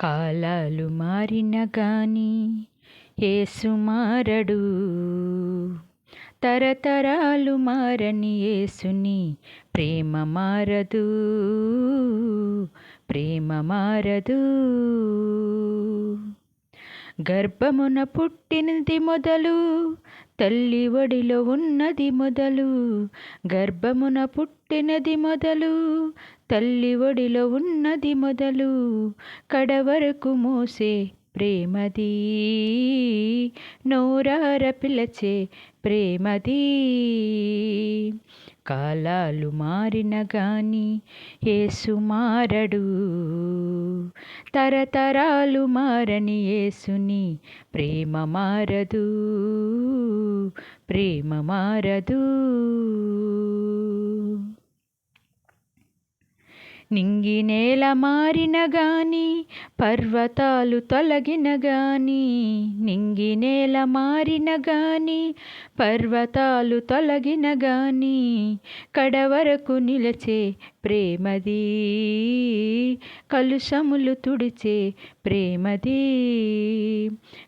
కాలాలు మారిన గాని ఏసు మారడు. తరతరాలు మారని యేసుని ప్రేమ మారదు. ప్రేమ మారదు. గర్భమున పుట్టినది మొదలు తల్లి ఒడిలో ఉన్నది మొదలు గర్భమున పుట్టినది మొదలు తల్లి ఒడిలో ఉన్నది మొదలు కడవరకు మోసే ప్రేమది నోరార పిలచే ప్రేమది. కాలాలు మారిన గాని యేసు మారడు. తరతరాలు మారని యేసుని ప్రేమ మారదు. ప్రేమ మారదు. నింగి నేల మారిన గాని పర్వతాలు తొలగిన గాని నింగి నేల మారిన గాని పర్వతాలు తొలగిన గాని కడవరకు నిలచే ప్రేమది కలుషములు తుడిచే ప్రేమది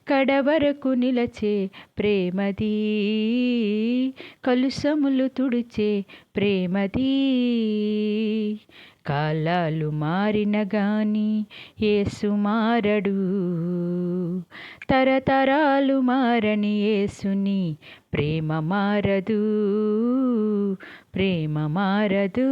కడవరకు నిలచే ప్రేమది కలుషములు తుడిచే ప్రేమది. కాలాలు మారిన గాని యేసు మారడు. తరతరాలు మారని యేసుని ప్రేమ మారదు. ప్రేమ మారదు.